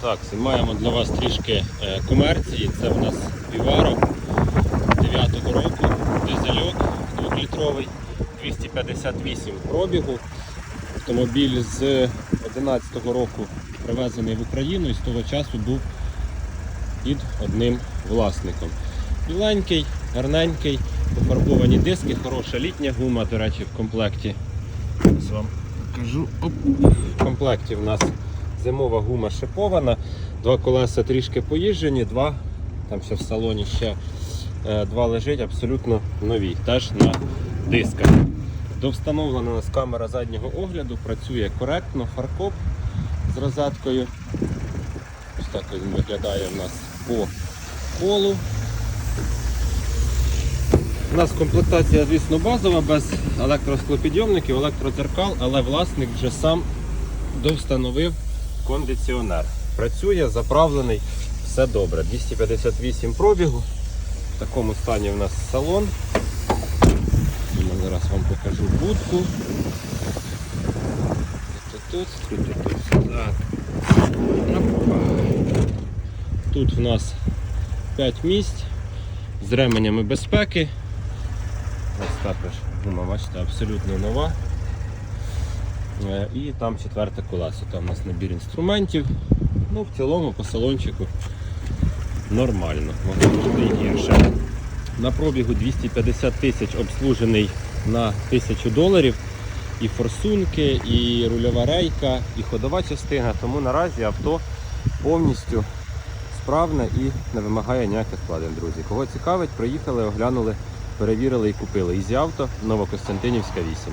Так, знімаємо для вас трішки е, комерції. Це в нас Vivaro 9 року, дизельок 2-літровий, 258 пробігу. Автомобіль з 2011 року привезений в Україну і з того часу був під одним власником. Біленький, гарненький, пофарбовані диски, хороша літня гума, до речі, в комплекті. Ось вам покажу. В комплекті в нас зимова гума шипована, два колеса трішки поїжджені, два, там ще в салоні ще е, два лежить абсолютно нові, теж на дисках. Довстановлена у нас камера заднього огляду, працює коректно, фаркоп з розеткою. Ось так він виглядає у нас по колу. У нас комплектація, звісно, базова, без електросклопідйомників, електродзеркал, але власник вже сам довстановив кондиціонер. Працює, заправлений, все добре. 258 пробігу. В такому стані у нас салон. Я зараз вам покажу будку. Тут, тут, тут, тут, тут. Тут в нас 5 місць з ременями безпеки. Ось також гума, бачите, абсолютно нова. Е, І там четверте колесо. Там у нас набір інструментів. Ну, в цілому по салончику нормально, можна. На пробігу 250 тисяч обслужений на 1000 доларів. І форсунки, і рульова рейка, і ходова частина. Тому наразі авто повністю справне і не вимагає ніяких вкладень, друзі. Кого цікавить, приїхали, оглянули, перевірили і купили. Ізі авто Новокостянтинівська 8.